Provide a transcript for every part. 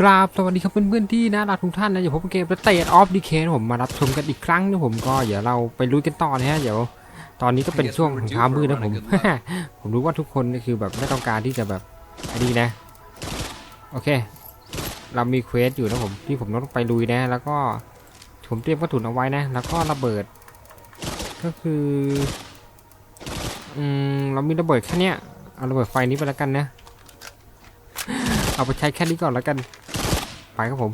กราบสวัสดีครับเพื่อนๆที่น่ารักทุกท่านนะเดี๋ยวผมเกมเตะออฟดีเคผมมารับชมกันอีกครั้งนะผมก็เดี๋ยวเราไปรู้กันต่อนะฮะเดี๋ยวตอนนี้ก็เป็นช่วงของเช้ามืดนะผม ผมรู้ว่าทุกคนคือแบบไม่ต้องการที่จะแบบอันนี้นะ โอเค เรามีเควสอยู่นะผมที่ผมต้องไปลุยนะ แล้วก็ผมเตรียมกระสุนเอาไว้นะ แล้วก็ระเบิด ก็คืออืมเรามีระเบิดแค่เนี้ยเอาระเบิดไฟนี้ไปแล้วกันนะ เอาไปใช้แค่นี้ก่อนแล้วกัน ไปครับผม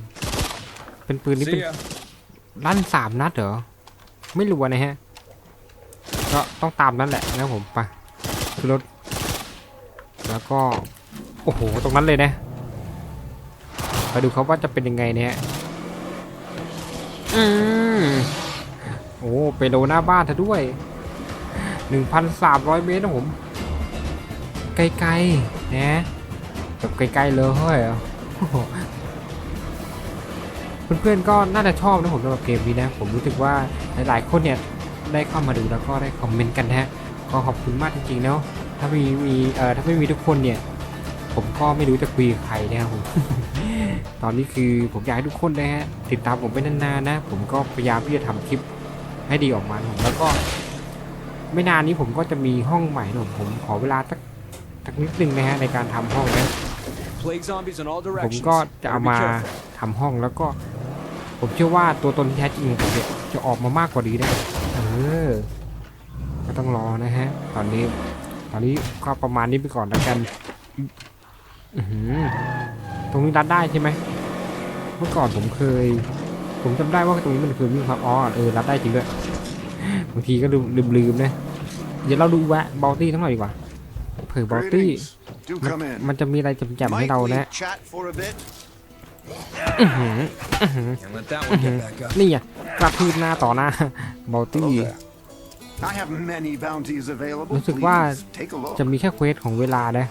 เป็นปืนนี้เป็น See ya. ลั่นสามนัดเหรอ ไม่รู้นะฮะ ก็ต้องตามนั้นแหละนะครับผมไปคือรถ แล้วก็ โอ้โห ตรงนั้นเลยนะ ไปดูเขาว่าจะเป็นยังไงเนี่ยอืมโอ้ไปโลหน้าบ้านเธอด้วย 1,300 เมตรนะผม ไกลๆนะแบบไกลๆเลยเฮ้ยโอ้โห เพื่อนๆก็น่าจะชอบนะผมสำหรับเกมนี้นะผมรู้สึกว่าหลายๆคนเนี่ยได้เข้ามาดูแล้วก็ได้คอมเมนต์กันนะฮะก็ขอบคุณมากจริงๆเนาะถ้ามีมีเอ่อถ้าไม่มีทุกคนเนี่ย ผมก็ไม่รู้จะคุยกับใครนะครับผมตอนนี้คือผมอยากให้ทุกคนนะฮะติดตามผมไปนานๆนะ ผมก็พยายามที่จะทำคลิปให้ดีออกมานะผมแล้วก็ ไม่นานนี้ผมก็จะมีห้องใหม่นะผมผมขอเวลาสักสักนิดนึงนะฮะในการทำห้องนะ Plague zombies in all ผม directions. ก็จะเอา Better be มา careful. ทำห้องแล้วก็ ผมเชื่อว่าตัวตนที่แท้จริงของผมเนี่ยจะออกมามากกว่านี้ได้เออก็ต้องรอนะฮะ ตอนนี้ ตอนนี้ก็ประมาณนี้ไปก่อนแล้วกันอื้อหือตรงนี้รัดได้ใช่ไหมเมื่อก่อนผมเคย ผมจำได้ว่าตรงนี้มันเคยวิ่งครับอ๋อเออรัดได้จริงด้วยบางทีก็ลืมลืมลืมนะเดี๋ยวเราดูแวะบอลตี้ทั้งหน่อยดีกว่าเผื่อบอลตี้ Greetings. Do มัน come in. มันจะมีอะไรจำๆให้ Might เรา we นะ นี่อะกระทืบหน้าต่อหน้าบอลตี้ Hello there. I have many bounties available. รู้สึกว่า Please take a look. จะมีแค่เควสของเวลานะ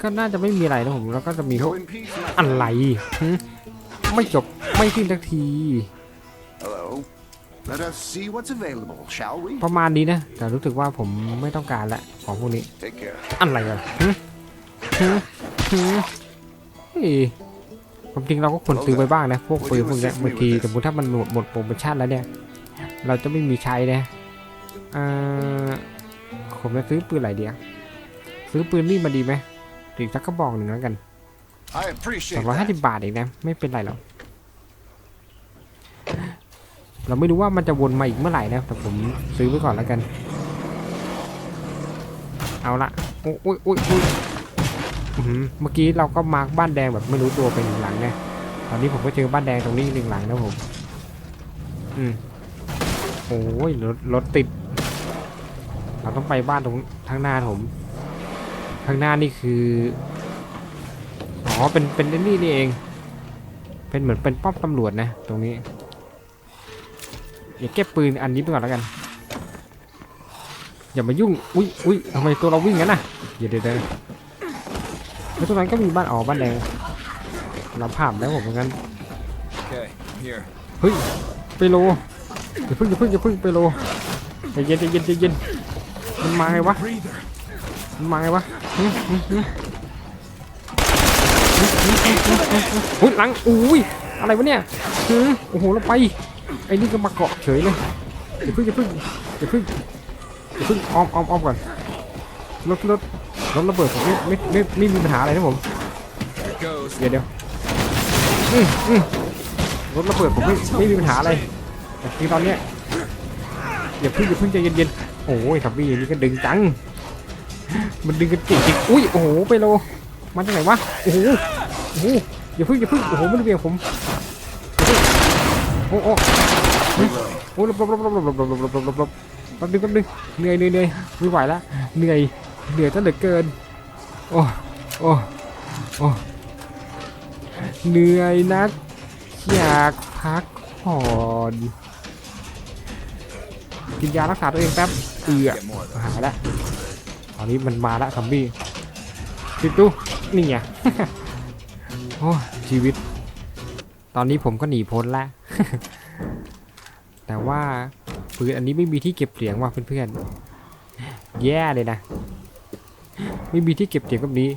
ก็น่าจะไม่มีอะไรนะผมแล้วก็จะมีพว Go ก in peace, my อะไร friend. หึไม่จบไม่สิ้นสักที Hello. Let us see what's available, shall we? ประมาณนี้นะ แต่รู้สึกว่าผมไม่ต้องการละของพวกนี้ Take care. อะไรกันหึหึหึเฮ้ย ความจริงเราก็ควรซื้อไปบ้างนะพวกปืนพวกเนี้ยบางทีสมมติถ้ามันหมดหมดโปรโมชั่นแล้วเนี่ย เราจะไม่มีใช้นะอ่าผมจะซื้อปืนอะไรเดียวซื้อปืนนี่มาดีไหมอีกสักกระบอกหนึ่งแล้วกัน I ส appreciate องร้อยห้า that. สิบบาทเองนะไม่เป็นไรหรอกเราไม่รู้ว่ามันจะวนมาอีกเมื่อไหร่นะแต่ผมซื้อไว้ก่อนแล้วกัน เอาละโอ้ยโอ้ยโอ้ยโอ้ยอื้อหือ เมื่อกี้เราก็มาร์กบ้านแดงแบบไม่รู้ตัวเป็นหนึ่งหลังนะตอนนี้ผมก็เจอบ้านแดงตรงนี้หนึ่งหลังนะผม อืมโอ้ยรถรถติด เราต้องไปบ้านตรงทางหน้าผมข้างหน้านี่คือ อ๋อ เป็น เป็นนี่นี่เอง เป็นเหมือนเป็นป้อมตำรวจนะ ตรงนี้ อย่าเก็บปืนอันนี้ไปก่อนแล้วกัน อย่ามายุ่ง อุ้ยอุ้ยทำไมตัวเราวิ่งงั้นน่ะ เดี๋ยวเดี๋ยวเดี๋ยว แล้วตรงนั้นก็มีบ้านอ๋อบ้านแดงเราผ่านแล้วผมเหมือนกัน Okay, here. เฮ้ยไปโลอย่าเพิ่งอย่าเพิ่งอย่าเพิ่งไปโลใจเย็นใจเย็นใจเย็นมันมาไงวะ Breather. มันมาไงวะหึหึหึหุ้ยหลังอุ้ยอะไรวะเนี่ยหึโอ้โหเราไปไอ้นี่ก็มาเกาะเฉยเลยอย่าเพิ่งอย่าเพิ่งอย่าเพิ่งอย่าเพิ่งอ้อมอ้อมอ้อมก่อนรถรถ รถระเบิดผมไม่ไม่ไม่ไม่มีปัญหาอะไรนะผมเดี๋ยวเดี๋ยวอืมอืมรถระเบิดผมไม่ไม่มีปัญหาอะไรแต่คือตอนเนี้ยอย่าเพิ่งอย่าเพิ่งใจเย็นๆโอ้ยทับบี้นี่ก็ดึงจัง มันดึงกันเก่งจริงอุ้ยโอ้โหไปโลมาจากไหนวะโอ้โหโอ้โหอย่าเพิ่งอย่าเพิ่งโอ้โหมันเบี่ยงผมโอ้โหเฮ้โอ้หลบหลบหลบหลบหลบหลบหลบหลบหลบหลบหลบแป๊บนึงแป๊บนึงเหนื่อยเหนื่อยเหนื่อยไม่ไหวแล้วเหนื่อย เหนื่อยซะเหลือเกิน โอ้ โอ้ โอ้ เหนื่อยนัก อยากพักผ่อน กินยารักษาตัวเองแป๊บ เอือหายแล้วตอนนี้มันมาแล้วซอมบี้ติดตู้นี่ไง โอ้ ชีวิต ตอนนี้ผมก็หนีพ้นแล้วแต่ว่าปืนอันนี้ไม่มีที่เก็บเสียงว่ะเพื่อนๆ แย่เลยนะ ไม่มีที่เก็บเสียงแบบนี้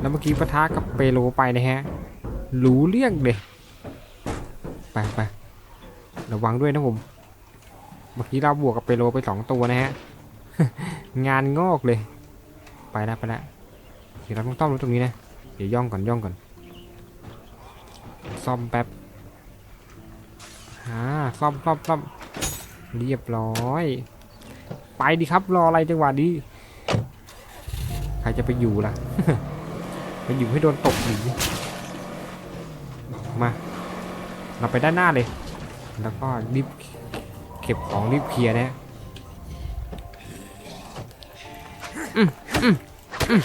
แล้วเมื่อกี้ปะทะกับเปโลไปนะฮะรู้เรื่องเลยไปไประวังด้วยนะผม เมื่อกี้เราบวกกับเปโลไปสองตัวนะฮะ งานงอกเลย ไปแล้วไปแล้วเดี๋ยวเราต้องต้อมรถตรงนี้นะ เดี๋ยวย่องก่อนย่องก่อน ซ่อมแป๊บอ่าซ่อมซ่อมซ่อมเรียบร้อย ไปดิครับรออะไรจังหวะนี้ จะไปอยู่ล่ะไปอยู่ให้โดนตกหนีมา เราไปด้านหน้าเลย แล้วก็รีบเก็บของรีบเคลียร์นะฮะอืมอืมอืม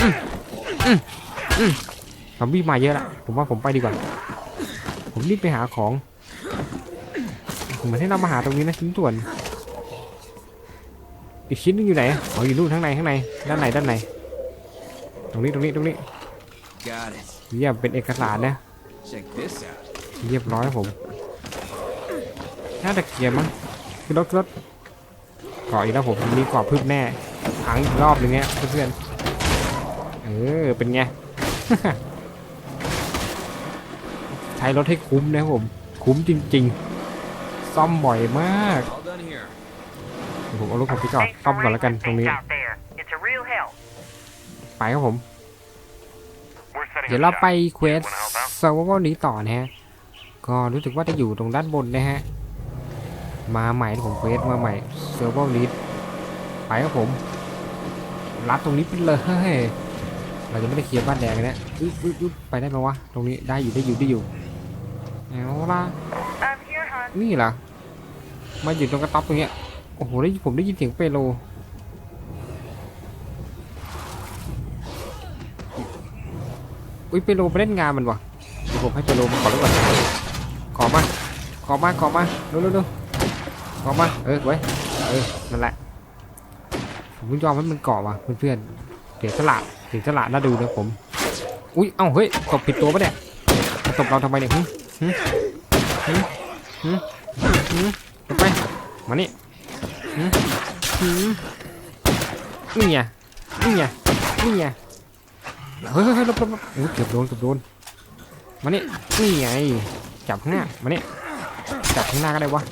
อืมอืมอืมซอมบี้มาเยอะละผมว่าผมไปดีกว่า ผมรีบไปหาของเหมือนให้เรามาหาตรงนี้นะชิ้นส่วน อีกชิ้นหนึงอยู่ไหนอ๋ออยู่นู่นข้างในข้างในด้านในด้านใน ตรงนี้ตรงนี้ตรงนี้ Got it. เยี่ยมเป็นเอกสารนะ Check this out. เรียบร้อยครับผมน่าจะเกียร์มั้งคือรถรถเกาะอีกแล้วผมมีเกาะพึบแน่พังอีกรอบหนึงเนี้ยเพื่อนๆเออเป็นไงใช้รถให้คุ้มนะครับผม คุ้มจริง ๆ ซ่อมบ่อยมาก All done here. เดี๋ยวผมเอารถผมไปจอด Thanks ซ่อม for ก่อนแล้วกัน raising ตรงนี้ ไปครับผม We're setting เดี๋ยว up เรา shop. ไปเควส Wanna help out? เซอร์ไวนี้ต่อนะฮะ ก็รู้สึกว่าจะอยู่ตรงด้านบนนะฮะ มาใหม่ที่ผมเควสมาใหม่เซอร์ไวนี้ไปครับผมรัดตรงนี้ไปเลยเราจะไม่ได้เคลียร์บ้านแดงนะอึ๊บอึ๊บอึ๊บไปได้ไหมวะ ตรงนี้ได้อยู่ได้อยู่ได้อยู่เอาละ I'm here, hon. นี่เหรอมาอยู่ตรงกระต๊อบตรงเนี้ย โอ้โหได้ผมได้ยินเสียงเปโล อุ้ยเปโลไปเล่นงานมันวะเดี๋ยวผมให้เปโลมาขอรถก่อนขอมาขอมาขอมาเร็วเร็วเร็วขอมาเออไว้เออนั่นแหละผมยอมให้มันเกาะว่ะเพื่อนๆเสียสละเสียสละน่าดูนะผมอุ้ยเอ้าเฮ้ยตบผิดตัวปะเนี่ยมาตบเราทำไมเนี่ยหึหึหึหึหึไปมานี่หึหึนี่ไงนี่ไงนี่ไง เฮ้ยเฮ้ยเฮ้ยหลบลบหลบโอ้ยเกือบโดนเกือบโดนมานี่นี่ไงจับข้างหน้ามานี่จับข้างหน้าก็ได้วะ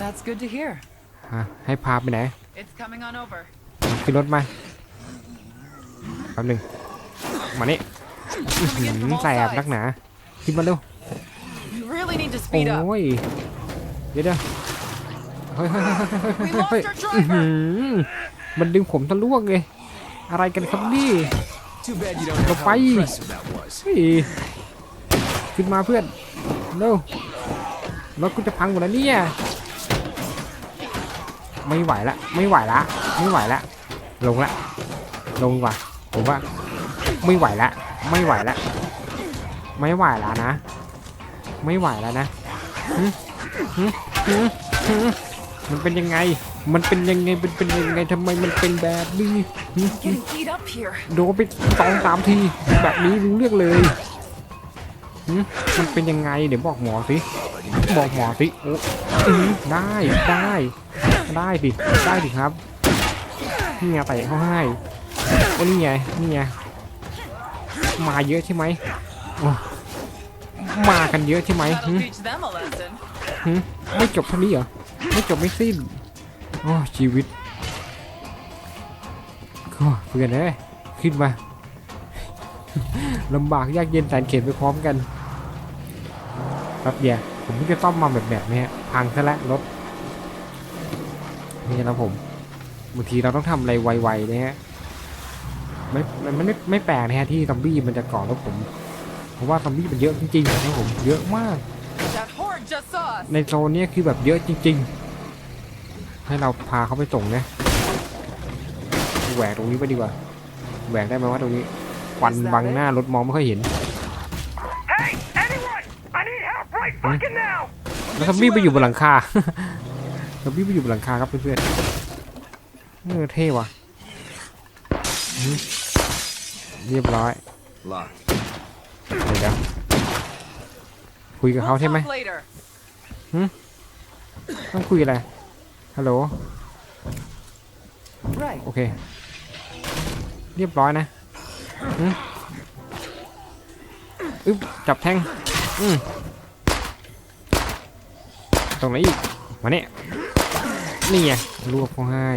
That's good to hear. ฮะให้พาไปไหน It's coming on over. ขึ้นรถมาแป๊บหนึงมานี่อื้อหือแสบนักหนาขึ้นมาเร็ว You really need to โอ้ speed up. ยเดี๋ยวเดี๋ยวเฮ้ยเฮ้ยเฮ้ยเฮ้ย We เฮ้ย lost our อื้อหื driver. อมันดึงผมทะลวกเลย อะไรกันครับนี่ Too bad you don't know how Bye. impressive that was. เฮ้ยขึ้นมาเพื่อนเร็วรถกูจะพังหมดแล้วเนี่ยไม่ไหวละไม่ไหวละไม่ไหวละลงละลงว่ะผมว่าไม่ไหวละไม่ไหวละไม่ไหวละนะ ไม่ไหวแล้วนะหึหึหึหึมันเป็นยังไง มันเป็นยังไงเป็นเป็นยังไงทำไมมันเป็นแบบนี้หึหึ Getting beat up here. โดนไปสองสามทีแบบนี้รู้เรื่องเลยหึมันเป็นยังไงเดี๋ยวบอกหมอสิบอกหมอสิโอ้อื้อได้ได้ได้ดิได้ดิครับนี่ไงเตะเขาให้โอ้นี่ไงนี่ไงมาเยอะใช่ไหมโอ้มากันเยอะใช่ไหมหึ That'll teach them a lesson. หึไม่จบเท่านี้เหรอไม่จบไม่สิ้น โอ้ชีวิตก็เพื่อนเอ้ยขึ้นมาลำบากยากเย็นแสนเข็ญไปพร้อมกันแป๊บเดียวผมเพิ่งจะซ่อมมาแบบแบบนี้ฮะพังซะแล้วรถนี่นะผมบางทีเราต้องทำอะไรไวๆนะฮะไม่มันมันไม่ไม่แปลกนะฮะที่ซอมบี้มันจะก่อรถผม เพราะว่าซอมบี้มันเยอะจริงๆนะครับผมเยอะมาก That horde just saw us. ในโซนเนี้ยคือแบบเยอะจริง ๆ ให้เราพาเขาไปส่งนะแหวกตรงนี้ไปดีกว่าแหวกได้ไหมว่าตรงนี้ควันบังหน้ารถมองไม่ค่อยเห็น Hey, anyone! I need help right fucking now! แล้วซอมบี้ไปอยู่บนหลังคาซอมบี้ไปอยู่บนหลังคาครับเพื่อนๆเออเท่ว่ะอืมเรียบร้อย Locked. เดี๋ยวเดี๋ยวคุยกับ We'll เขาใช่ไหม talk later. ต้องคุยอะไร ฮัลโหล Right. โอเค เรียบร้อยนะหึอึ๊บจับแทงอืมตรงไหนอีก มาเนี่ย นี่ไงรวบเขาให้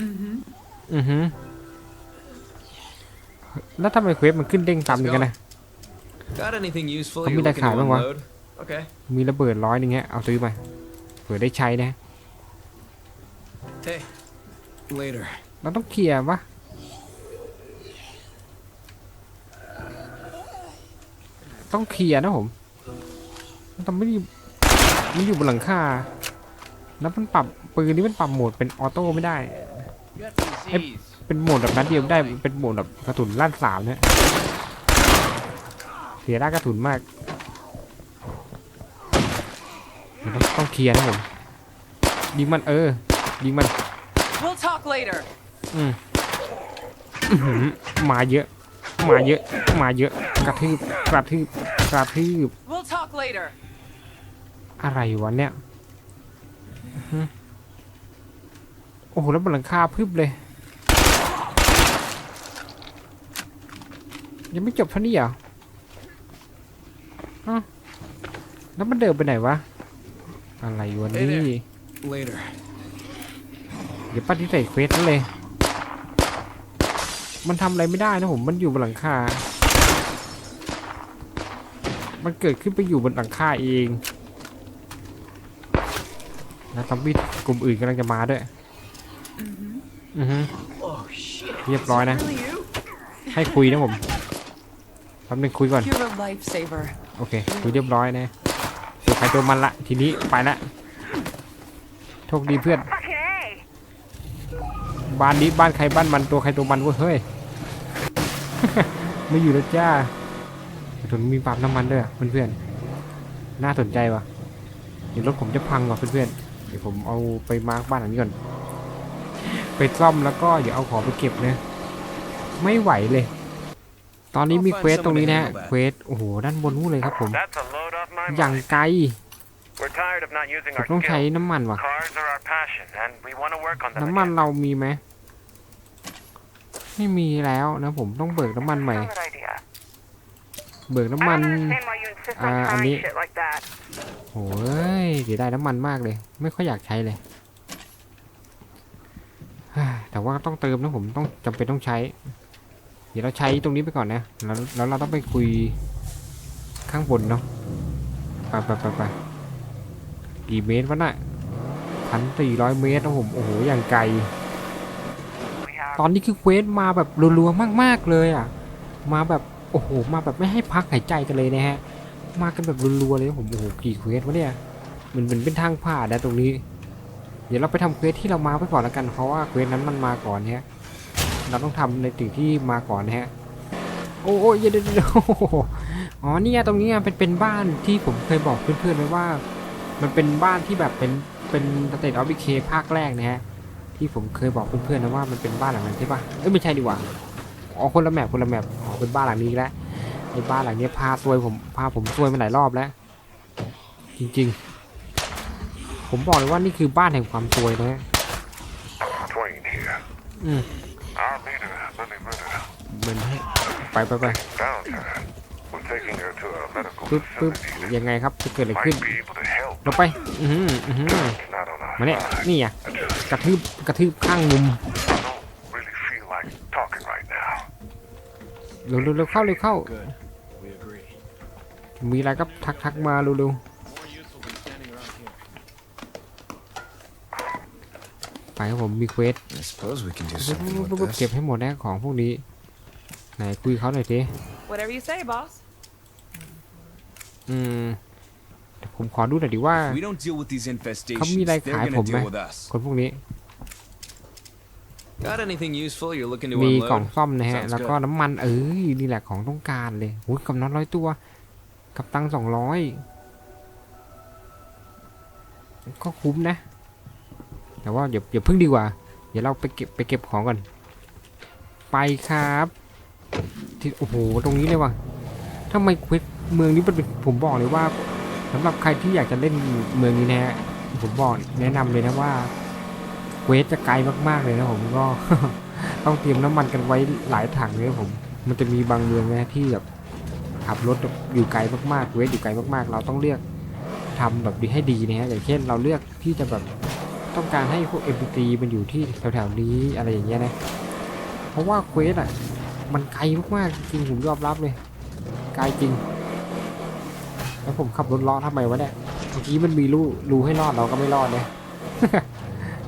อือหือแล้วทำไมเควสมันขึ้นเด้งตามนึงกันนะ Got anything useful Không you're biết đại looking to khái không ạ? unload? Okay. มีระเบิดร้อยหนึงฮะเอาซื้อมาเผื่อได้ใช้นะ Hey. Later. เราต้องเคลียร์ปะต้องเคลียร์นะผมมันต้องไม่ได้มันอยู่บนหลังคา แล้วมันปรับปืนนี้มันปรับโหมดเป็นออโต้ไม่ได้เป็นโหมดแบบนั้นเดียวไม่ได้ เป็นโหมดแบบกระสุนลั่นสามเนี่ยเสียได้กระสุนมากมันต้องต้องเคลียร์นะผมยิงมันเออ ยิงมัน We'll talk later. อืมอื้อหือมาเยอะ มาเยอะ มาเยอะ กระทืบ กระทืบ กระทืบ We'll talk later. อะไรวะเนี่ยอื้อหือโอ้โห แล้วบนหลังคาพึบเลย ยังไม่จบเท่านี้เหรออ้าวแล้วมันเดินไปไหนวะ อะไรวะนี่ Later. เดี๋ยวปฏิเสธเควสนั่นเลย มันทำอะไรไม่ได้นะผมมันอยู่บนหลังคา มันเกิดขึ้นไปอยู่บนหลังคาเองแล้วซอมบี้กลุ่มอื่นกำลังจะมาด้วย อือฮึเรียบร้อยนะ Really you? ให้คุยนะผมแป๊บนึงคุยก่อน You're a lifesaver. โอเค คุยเรียบร้อยนะตัวใครตัวมันละ ทีนี้ไปละ โชคดีเพื่อน Fucking A. บ้านนี้บ้านใครบ้านมันตัวใครตัวมันเว้ยเฮ้ยไม่อยู่แล้วจ้าถนนมีปั๊มน้ำมันด้วยอะเพื่อนๆน่าสนใจว่ะเดี๋ยวรถผมจะพังว่ะเพื่อนๆเดี๋ยวผมเอาไปมาร์กบ้านหลังนี้ก่อนไปซ่อมแล้วก็เดี๋ยวเอาของไปเก็บนะไม่ไหวเลย ตอนนี้มีเควสตรงนี้นะฮะเควสโอ้โหด้านบนนู้นเลยครับผมอย่างไกลผมต้องใช้น้ำมันว่ะน้ำมันเรามีไหม ไม่มีแล้วนะผมต้องเบิกน้ำมันใหม่ เบิกน้ำมัน don't understand why you insist on Ah, trying ani- shit like that. โอ้ยเสียดายน้ำมันมากเลย ไม่ค่อยอยากใช้เลย แต่ว่าต้องเติมนะผมต้องจำเป็นต้องใช้ เดี๋ยวเราใช้ตรงนี้ไปก่อนนะ แล้วแล้วเราต้องไปคุยข้างบนเนาะ ไปไปไปไปกี่เมตรวะน่ะพันสี่ร้อยเมตรนะผม โอ้โห อย่างไกล ตอนนี้คือเควสมาแบบรัวๆมากๆเลยอะ มาแบบโอ้โหมาแบบไม่ให้พักหายใจกันเลยนะฮะ มากันแบบรัวๆเลยผมโอ้โหกี่เควสวะเนี่ยมือนเหมือนเป็นทางผ่านนะตรงนี้ เดี๋ยวเราไปทำเควสที่เรามาไปก่อนแล้วกันเพราะว่าเควสนั้นมันมาก่อนฮะเราต้องทำในสิ่งที่มาก่อนนะฮะโอ้ยเดี๋ยวเดี๋ยวอ๋อเนี่ยตรงนี้เป็นเป็นบ้านที่ผมเคยบอกเพื่อนๆไว้ว่า มันเป็นบ้านที่แบบเป็นเป็นสเตทออฟบิเคภาคแรกนะฮะ ที่ผมเคยบอกเพื่อนๆนะว่ามันเป็นบ้านหลังนั้นใช่ปะเอ้ยไม่ใช่ดีกว่าอ๋อคนละแมปคนละแมปอ๋อเป็นบ้านหลังนี้แล้วไอ้บ้านหลังนี้พาซวยผมพาผมซวยมาหลายรอบแล้ว จริงๆ ผมบอกเลยว่านี่คือบ้านแห่งความซวยนะฮะ Twain here. Mm. Our leader, Lily Ritter, เหมือนให้ไปไปไปปึ๊บปึ๊บยังไงครับจะเกิดอะไรขึ้นเราไป อือหืออือหือ It's not on our มาเนี่ยนี่อะ กระทืบกระทืบข้างมุม don't really feel like talking right now. เร็วเร็วเร็วเข้าเร็วเข้า Good. We agree. มีอะไรก็ทักทักมาเร็วเร็ว More useful than standing around here. ไปครับผมมีเควส I suppose we can do ปุ๊บ something ปุ๊บ with ปุ๊บปุ๊บ this. เก็บให้หมดนะของพวกนี้ไหนคุยเขาหน่อยสิ Whatever you say, boss. อืมเดี๋ยวผมข อดูหน่อยดิว่า If we don't deal with these infestations, Không như đây they're khải gonna ผม deal ไหม with us. คนพวกนี้ Got anything useful you're looking to มีกล่อง unload? ซ่อมนะฮะ Sounds แล้วก็ good. น้ำมันเอ้ยนี่แหละของต้องการเลยโอ้ยกำนันร้อยตัว กับตังสองร้อยก็คุ้มนะ แต่ว่าอย่าอย่าพึ่งดีกว่า เดี๋ยวเราไปเก็บไปเก็บของก่อน ไปครับที่โอ้โห ตรงนี้เลยว่ะทำไมเควสเมืองนี้มันเป็นผมบอกเลยว่า สำหรับใครที่อยากจะเล่นเมืองนี้นะฮะผมบอกแนะนำเลยนะว่าเควสจะไกลมากๆเลยนะผมก็ต้องเตรียมน้ำมันกันไว้หลายถังเลยผม มันจะมีบางเมืองนะที่แบบขับรถอยู่ไกลมากๆเวทอยู่ไกลมากๆ เราต้องเลือกทำแบบดีให้ดีนะฮะอย่างเช่นเราเลือกที่จะแบบต้องการให้พวก NPC มันอยู่ที่แถวๆนี้อะไรอย่างเงี้ยนะ เพราะว่าเควสอะมันไกลมากๆจริงๆผมยอมรับเลยไกลจริง แล้วผมขับรถล้อทำไมวะเนี่ยเมื่อกี้มันมีรูรูให้รอดเราก็ไม่รอดเนี่ย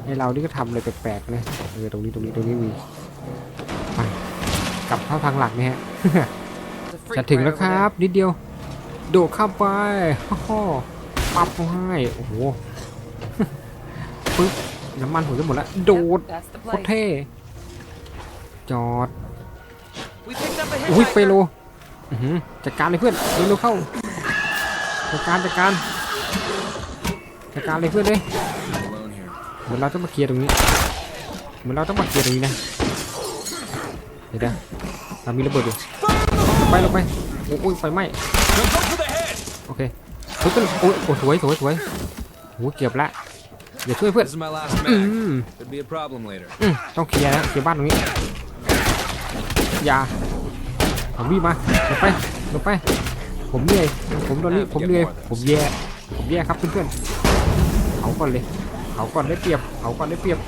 ไอเรานี่ก็ทำอะไรแปลกๆนะเออตรงนี้ตรงนี้ตรงนี้มีไปกลับเข้าทางหลักเนี่ยฮะ There's a freak จะถึง right แล้ว over ค there. รับ นิดเดียว โดดเข้าไปฮ่อฮ่อปั๊บเขาให้โอ้โหปึ๊บน้ำมันผมจะหมดแล้วโดด That's the โคตร place. เท่จอด We picked up a อุ้ยเปโล hitchhiker. อื้อหือจัดการเลยเพื่อนเร็วๆเข้า จัดการจัดการจัดการเลยเพื่อนเลย Alone here. เหมือนเราต้องมาเคลียร์ตรงนี้เหมือนเราต้องมาเคลียร์ตรงนี้นะเดี๋ยวนะเรามีระเบิดอยู่ลงไปลงไปโอ้ยไฟไหม้ Don't go for the head! โอเคทุบกันโอ้ยโอ้สวยสวยสวยโอ้เกือบละอย่าช่วยเพื่อน This is my last อื mag. ม Could be a problem later. อืมต้องเคลียร์นะเคลียร์บ้านตรงนี้อย่าผมวิ่งมาลงไปลงไป ผมเหนื่อยผมตอนนี้ผมเหนื่อยผมแย่ผมแย่ครับเพื่อนๆเขาก่อนเลยเขาก่อนได้เปรียบเขาก่อนได้เปรียบ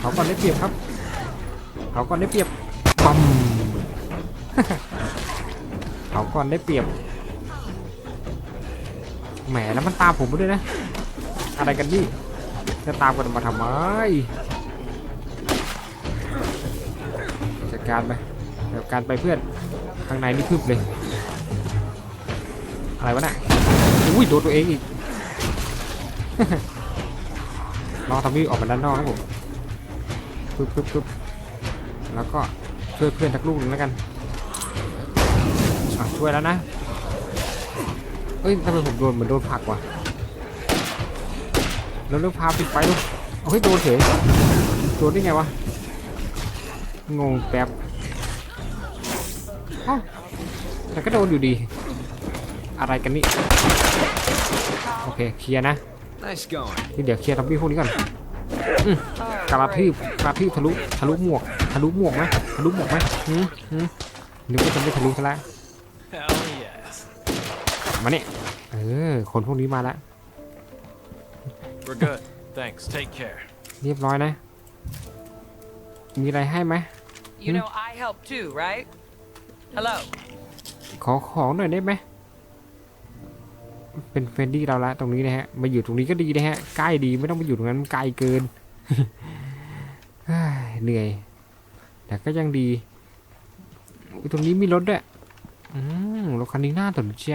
เขาก่อนได้เปรียบครับเขาก่อนได้เปรียบปั๊มเขาก่อนได้เปรียบแหมแล้วมันตามผมมาด้วยนะ อะไรกันนี่จะตามกันมาทำไมจัดการไปจัดการไปเพื่อนข้างในนี่พึบเลย อะไรวะน่ะอุ้ยโดนตัวเองอีกลองทำวิวออกมาด้านนอกครับผมปึ๊บปึ๊บปึ๊บแล้วก็ช่วยเพื่อนทักลูกหนึ่งแล้วกันช่วยแล้วนะเอ้ยทำไมผมโดนเหมือนโดนผักวะแล้วเรื่องพาปิดไฟลูกเฮ้ยโดนเฉยโดนได้ไงวะงงแป๊บแต่ก็โดนอยู่ดี อะไรกันนี่ โอเค เคลียร์นะ Nice going. นี่เดี๋ยวเคลียร์ทัมบี้พวกนี้ก่อนอืม Oh, กระทืบ great. กระทืบทะลุ ทะลุหมวก ทะลุหมวกไหมทะลุหมวกไหมหืมหืมนึกว่าจะไม่ทะลุซะแล้ว Hell yes. มาเนี่ยเออ คนพวกนี้มาแล้ว We're good. Thanks. Take care. เรียบร้อยนะ มีอะไรให้ไหม You know I help too, right? Hello. ขอของหน่อยได้ไหม เป็นเฟรนดี้เราละตรงนี้นะฮะ มาอยู่ตรงนี้ก็ดีนะฮะ ใกล้ดีไม่ต้องไปอยู่ตรงนั้นไกลเกิน เหนื่อย แต่ก็ยังดี ตรงนี้มีรถด้วยรถคันนี้น่าสนใจ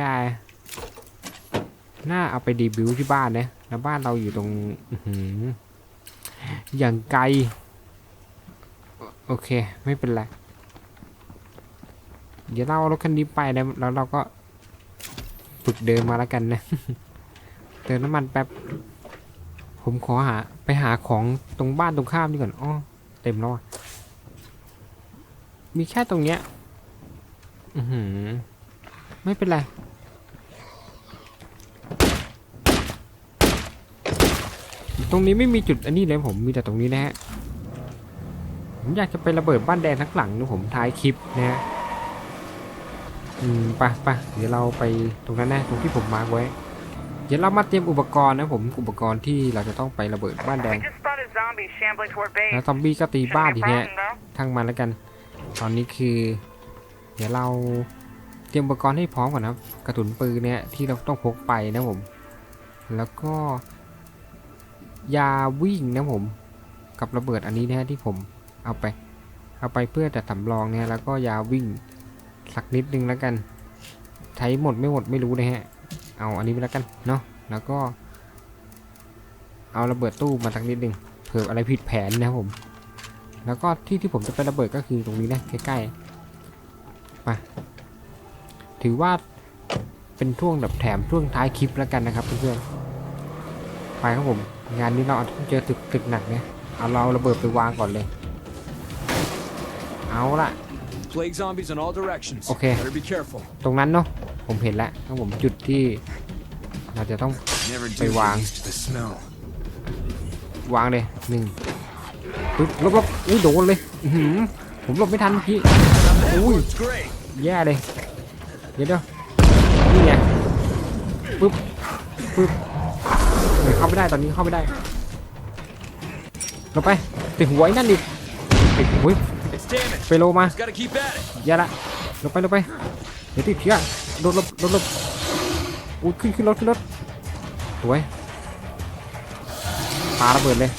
น่าเอาไปดีบิวที่บ้านนะ แล้วบ้านเราอยู่ตรงอย่างไกล โอเค ไม่เป็นไร เดี๋ยวเรารถคันนี้ไปแล้วเราก็ ฝึกเดินมาแล้วกันนะ เติมน้ำมันแป๊บ ผมขอหาไปหาของตรงบ้านตรงข้ามนี่ก่อนอ้อเต็มแล้วมีแค่ตรงเนี้ย อือหือ ไม่เป็นไร ตรงนี้ไม่มีจุดอันนี้เลยผม มีแต่ตรงนี้นะฮะ ผมอยากจะไประเบิดบ้านแดงทั้งหลังนะผมท้ายคลิปนะฮะ อืมไปไปเดี๋ยวเราไปตรงนั้นนะตรงที่ผมมาร์กไว้ เดี๋ยวเรามาเตรียมอุปกรณ์นะผมอุปกรณ์ที่เราจะต้องไประเบิดบ้านแดงแล้วซอมบี้ก็ตีบ้านทีเนี้ยทั้งมันแล้วกัน ตอนนี้คือ เดี๋ยวเราเตรียมอุปกรณ์ให้พร้อมก่อนนะครับกระสุนปืนเนี่ยที่เราต้องพกไปนะผม แล้วก็ยาวิ่งนะผม กับระเบิดอันนี้นะฮะที่ผมเอาไป เอาไปเพื่อจะสำรองเนี่ยแล้วก็ยาวิ่ง สักนิดนึงแล้วกัน ใช้หมดไม่หมดไม่รู้นะฮะ เอาอันนี้ไปแล้วกันเนาะแล้วก็ เอาระเบิดตู้มาสักนิดนึงเผื่ออะไรผิดแผนนะครับผม แล้วก็ที่ที่ผมจะไประเบิดก็คือตรงนี้นะใกล้ๆมาถือว่าเป็นช่วงแบบแถมช่วงท้ายคลิปแล้วกันนะครับเพื่อนๆไปครับผม งานนี้เราเจอตึกตึกหนักเนี่ยเอาเราระเบิดไปวางก่อนเลย เอาละ Plague zombies in all directions. Okay. Better be careful. ตรงนั้นเนาะผมเห็นแล้วครับผมจุดที่เราจะต้อง Never do Phải get vàng. used to the smell. วางเลยหนึ่งปึ๊บลบลบอุ้ยโดนเลยอื้อหือผมหลบไม่ทันเมื่อกี้อุ้ย It's great. แย่เลยเดี๋ยวเดี๋ยวนี่ไงปึ๊บปึ๊บเดี๋ยวเข้าไม่ได้ตอนนี้เข้าไม่ได้ลงไปติดหัวไอ้นั่นดิติดหัว It's damaged. ไปโลมา Just gotta keep at it. อย่าละลงไปลงไปเดี๋ยวติดเชื้อโดนลบโดนลบอุ้ยขึ้นขึ้นรถขึ้นรถสวยปาระเบิดเลย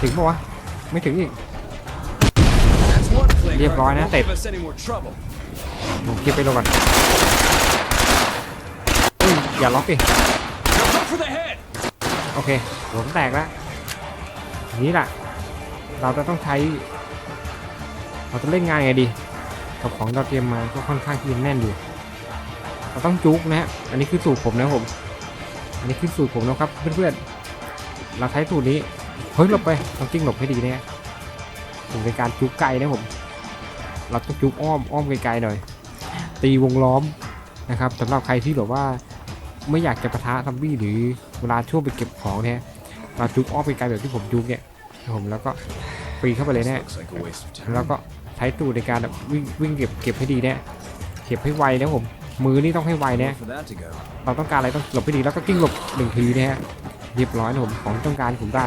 ถึงปะวะ ไม่ถึงอีก That's one playground. Liệp rồi that nè, won't tịt. give us any more trouble. ผมเก็บไปลงก่อนเฮ้ยอย่าล็อกดิ Now go for the head. โอเคหัวผมแตกแล้วทีนี้ล่ะ เราจะต้องใช้ เราจะเล่นงานไงดีกับของเราเตรียมมาก็ค่อนข้างที่จะแน่นอยู่เราต้องจุกนะฮะอันนี้คือสูตรผมนะผมอันนี้คือสูตรผมนะครับเพื่อนๆเราใช้สูตรนี้เฮ้ยหลบไปต้องจิ้งหลบให้ดีนะฮะถึงในการจุกไกลนะผมเราต้องจุกอ้อมอ้อมไกลๆหน่อย ตีวงล้อมนะครับสำหรับใครที่แบบว่าไม่อยากจะปะทะซัมบี้หรือเวลาช่วงไปเก็บของเนี่ยเราจุกอ้อมไปไกลแบบที่ผมจุกเนี่ยผมแล้วก็ ปีนเข้าไปเลย This แน่ looks like a waste of time. แล้วก็ใช้ตูดในการแบบวิ่งวิ่งเก็บเก็บให้ดีเนี่ยเก็บให้ไวนะผม มือนี่ต้องให้ไวเนี่ย For that to go. เราต้องการอะไรต้องหลบให้ดีแล้วก็กิ้งหลบหนึ่งทีนะฮะเรียบร้อยนะผมของที่ต้องการผมได้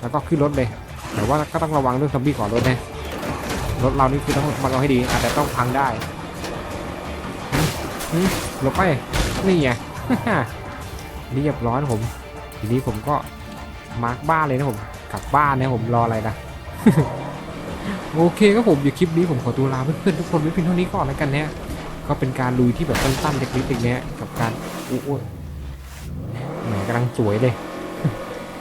แล้วก็ขึ้นรถเลย แต่ว่าก็ต้องระวังเรื่องซอมบี้ก่อนรถนะรถเรานี่คือต้องระวังให้ดีอาจจะต้องพังได้หึหึหลบไปนี่ไงเรียบร้อยนะผม ทีนี้ผมก็มาร์กบ้านเลยนะผมกลับบ้านนะผมรออะไรนะ โอเคครับผมอยู่คลิปนี้ผมขอตัวลาเพื่อนๆทุกคนไว้เพียงเท่านี้ก่อนแล้วกันนะก็เป็นการลุยที่แบบสั้นๆเล็กๆอย่างเงี้ยกับการอู้ยแหมกำลังสวยเลย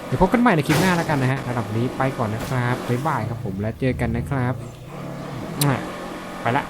เดี๋ยวพบกันใหม่ในคลิปหน้าแล้วกันนะฮะระดับนี้ไปก่อนนะครับบ๊ายบายครับผมแล้วเจอกันนะครับไปละ